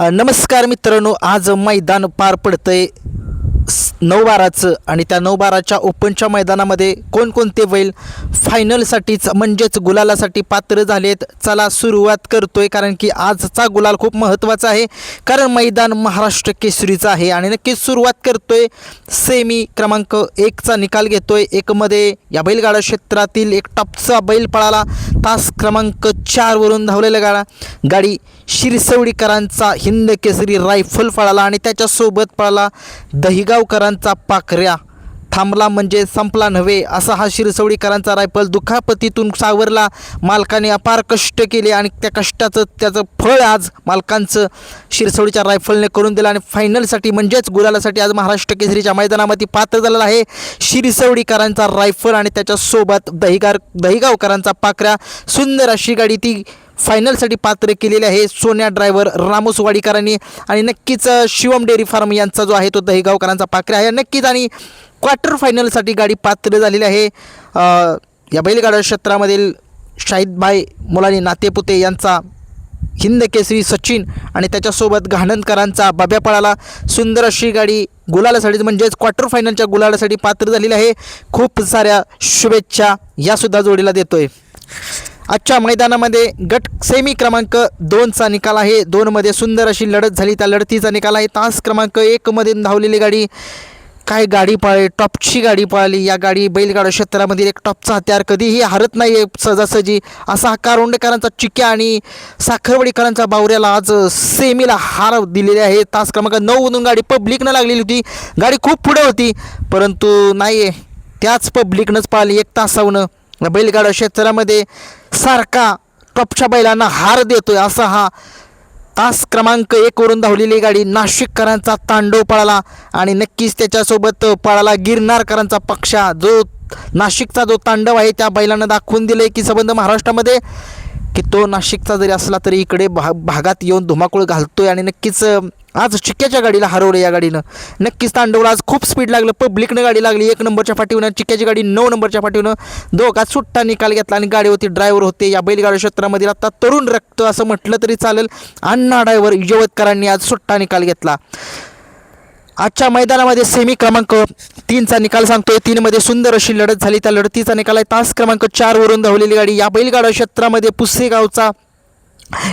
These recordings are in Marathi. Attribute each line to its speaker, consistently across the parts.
Speaker 1: नमस्कार मित्रांनो आज मैदान पार पडतंय. नऊ बाराचं आणि त्या नऊ बाराच्या ओपनच्या मैदानामध्ये कोणकोणते बैल फायनलसाठीच म्हणजेच गुलालासाठी पात्र झालेत? चला सुरुवात करतोय कारण की आजचा गुलाल खूप महत्त्वाचा आहे कारण मैदान महाराष्ट्र केसरीचं आहे. आणि नक्कीच सुरुवात करतोय सेमी क्रमांक एकचा निकाल घेतोय. एकमध्ये या बैलगाडा क्षेत्रातील एक टॉपचा बैल पळाला. तास क्रमांक चारवरून धावलेला गाडा. गाडी शिरसवडीकरांचा हिंद केसरी रायफल पळाला आणि त्याच्यासोबत पळाला दहिगावकर दहिगावकरांचा पाखऱ्या. थांबला म्हणजे संपला नव्हे असा हा शिरसवडीकरांचा रायफल दुखापतीतून सावरला. मालकाने अपार कष्ट केले आणि त्या कष्टाचं त्याचं फळ आज मालकांचं. शिरसवडीच्या रायफलने करून दिलं आणि फायनलसाठी म्हणजेच गुलालासाठी आज महाराष्ट्र केसरीच्या मैदानामध्ये पात्र झालेला आहे शिरसवडीकरांचा रायफल आणि त्याच्यासोबत दहिगार दहिगावकरांचा पाखऱ्या. सुंदर अशी गाडी ती फायनलसाठी पात्र केलेले आहे सोन्या ड्रायव्हर रामोस वाडीकरांनी आणि नक्कीच शिवम डेअरी फार्म यांचा जो आहे तो दहिगावकरांचा पाखरे आहे. नक्कीच आणि क्वार्टर फायनलसाठी गाडी पात्र झालेली आहे. या बैलगाडा क्षेत्रामधील शाहिदभाई मुलानी नातेपुते यांचा हिंद केसरी सचिन आणि त्याच्यासोबत घाणंदकरांचा बाब्या पळाला. सुंदर अशी गाडी गुलालासाठी म्हणजेच क्वार्टर फायनलच्या गुलालासाठी पात्र झालेली आहे. खूप साऱ्या शुभेच्छा यासुद्धा जोडीला देतोय. आजच्या मैदानामध्ये गट सेमी क्रमांक दोनचा निकाल आहे. दोनमध्ये सुंदर अशी लढत झाली. त्या लढतीचा निकाल आहे. तास क्रमांक एकमध्ये धावलेली गाडी. काय गाडी पाळली? टॉपची गाडी पाळली. या गाडी बैलगाडा क्षेत्रामधील एक टॉपचा हत्यार. कधीही हरत नाही आहे सहजासहजी असा हा कारोंडेकरांचा चिक्या आणि साखरवडीकरांच्या बावऱ्याला आज सेमीला हार दिलेले आहे. तास क्रमांक नऊमधून गाडी पब्लिकनं लागलेली होती. गाडी खूप पुढे होती. परंतु नाही आहे त्याच पब्लिकनंच पाळली. एक तासावनं बैलगाडा क्षेत्रामध्ये सारखा टॉपच्या बैलांना हार देतोय असा हा तास क्रमांक एकवरून धावलेली गाडी. नाशिककरांचा तांडव पळाला आणि नक्कीच त्याच्यासोबत पळाला गिरनारकरांचा पक्षा. जो नाशिकचा जो तांडव आहे त्या बैलांना दाखवून दिले की संबंध महाराष्ट्रामध्ये की तो नाशिकचा जरी असला तरी इकडे भा भागात येऊन धुमाकूळ घालतोय आणि नक्कीच आज चिक्क्याच्या गाडीला हरवलं या गाडीनं. नक्कीच तांडवला आज खूप स्पीड लागलं. पब्लिकनं गाडी लागली एक नंबरच्या पाठीवनं चिक्क्याची गाडी नऊ नंबरच्या पाठीवनं दोघात सुट्टा निकाल घेतला आणि गाडीवरती ड्रायव्हर होते. या बैलगाडी क्षेत्रामध्ये आता तरुण रक्त असं म्हटलं तरी चालेल. अण्णा ड्रायव्हर यवतकरांनी आज सुट्टा निकाल घेतला. आजच्या मैदानामध्ये सेमी क्रमांक तीनचा निकाल सांगतोय. तीनमध्ये सुंदर अशी लढत झाली. त्या लढतीचा निकाल आहे. तास क्रमांक चारवरून धावलेली गाडी या बैलगाडा क्षेत्रामध्ये पुसेगावचा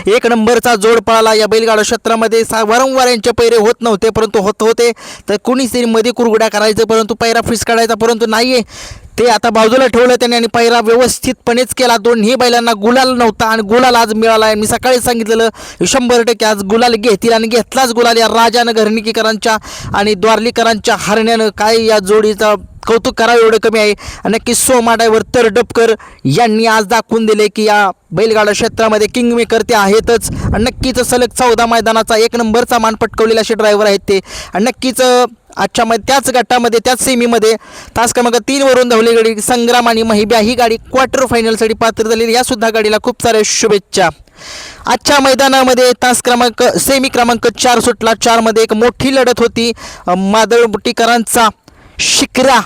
Speaker 1: एक नंबरचा जोड पळाला. या बैलगाडा क्षेत्रामध्ये सा वारंवार यांचे पैरे होत नव्हते परंतु होत होते. तर कुणीच मध्ये कुरगुड्या करायचं परंतु पैरा फिस काढायचा परंतु नाही आहे ते आता बाजूला ठेवलं त्याने आणि पहिरा व्यवस्थितपणेच केला. दोन्ही बैलांना गुलाल नव्हता आणि गुलाल आज मिळाला आहे. मी सकाळी सांगितलेलं शंभर टक्के आज गुलाल घेतील आणि घेतलाच गुलाल या राजानं घरणिकीकरांच्या आणि द्वारलीकरांच्या हरण्यानं. काय या जोडीचा कौतुक करावं एवढं कमी आहे. नक्की सोमा तर डपकर यांनी आज दाखवून दिले की या बैलगाडा क्षेत्रामध्ये किंगमेकर ते आहेतच. आणि नक्कीच सलग चौदा मैदानाचा एक नंबरचा मान पटकवलेले असे ड्रायव्हर आहेत ते. नक्कीच आजच्या मध्ये त्याच गटामध्ये त्याच सेमीमध्ये तास क्रमांक तीनवरून धावली गाडी संग्राम आणि महिब्या. ही गाडी क्वार्टर फायनलसाठी पात्र झालेली या सुद्धा गाडीला खूप साऱ्या शुभेच्छा. आजच्या मैदानामध्ये तास क्रमांक सेमी क्रमांक चार सुटला. चारमध्ये एक मोठी लढत होती. मादळ बुटीकरांचा शिकरा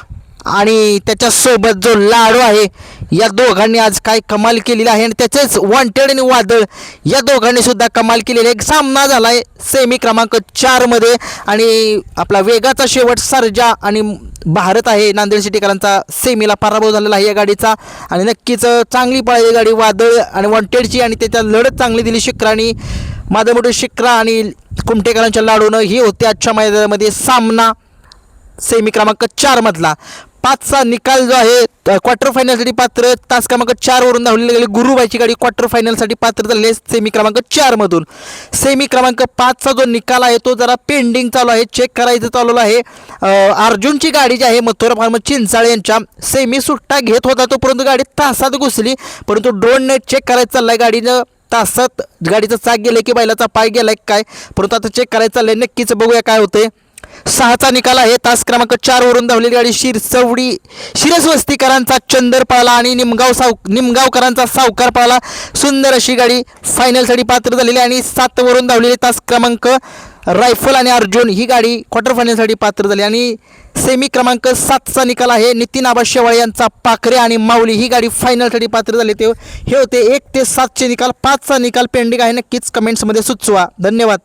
Speaker 1: आणि त्याच्यासोबत जो लाडू आहे या दोघांनी आज काय कमाल केलेली आहे आणि त्याचेच वॉन्टेड आणि वादळ या दोघांनी सुद्धा कमाल केलेली एक सामना झाला आहे सेमी क्रमांक चारमध्ये आणि आपला वेगाचा शेवट सर्जा आणि भारत आहे. नांदेड सिटीकरांचा सेमीला पराभव झालेला आहे या गाडीचा. आणि नक्कीच चांगली पळाली गाडी वादळ आणि वॉन्टेडची आणि त्याच्या लढत चांगली दिली शिक्रानी माधवमोठी शिक्रा आणि कुमटेकरांच्या लाडूनं ही होते आजच्या मैदानामध्ये सामना सेमी क्रमांक चारमधला पाचचा निकाल जो आहे क्वार्टर फायनलसाठी पात्र तास क्रमांक चारवरून धावलेली गेली गुरुबाईची गाडी क्वार्टर फायनलसाठी पात्र झाले सेमी क्रमांक चारमधून सेमी क्रमांक पाचचा जो निकाल आहे तो जरा पेंडिंग चालू आहे. चेक करायचं चालू आहे. अर्जुनची गाडी जी आहे मथुरा फार्म चिंचाळे यांच्या सेमी सुट्टा घेत होता तो परंतु गाडी तासात घुसली. परंतु ड्रोन नेट चेक करायचं चाललं आहे गाडीनं तासात गाडीचा चाक गेलं की बैलाचा पाय गेलाय काय? परंतु आता चेक करायचं चाललंय. नक्कीच बघूया काय होतंय. सहाचा निकाल आहे. तास क्रमांक चारवरून धावलेली गाडी शिरसवडी शिरसवस्तीकरांचा चंदर पळाला आणि निमगाव साव निमगावकरांचा सावकार पळाला सुंदर अशी गाडी फायनलसाठी पात्र झालेली आणि सातवरून धावलेली तास क्रमांक रायफल आणि अर्जुन ही गाडी क्वार्टर फायनलसाठी पात्र झाली आणि सेमी क्रमांक सातचा निकाल आहे. नितीन आबा शेवाळे यांचा पाखरे आणि माऊली ही गाडी फायनलसाठी पात्र झाली. ते हे होते एक ते सातचे निकाल. पाचचा निकाल पेंडिंग आहे. नक्कीच कमेंट्समध्ये सुचवा. धन्यवाद.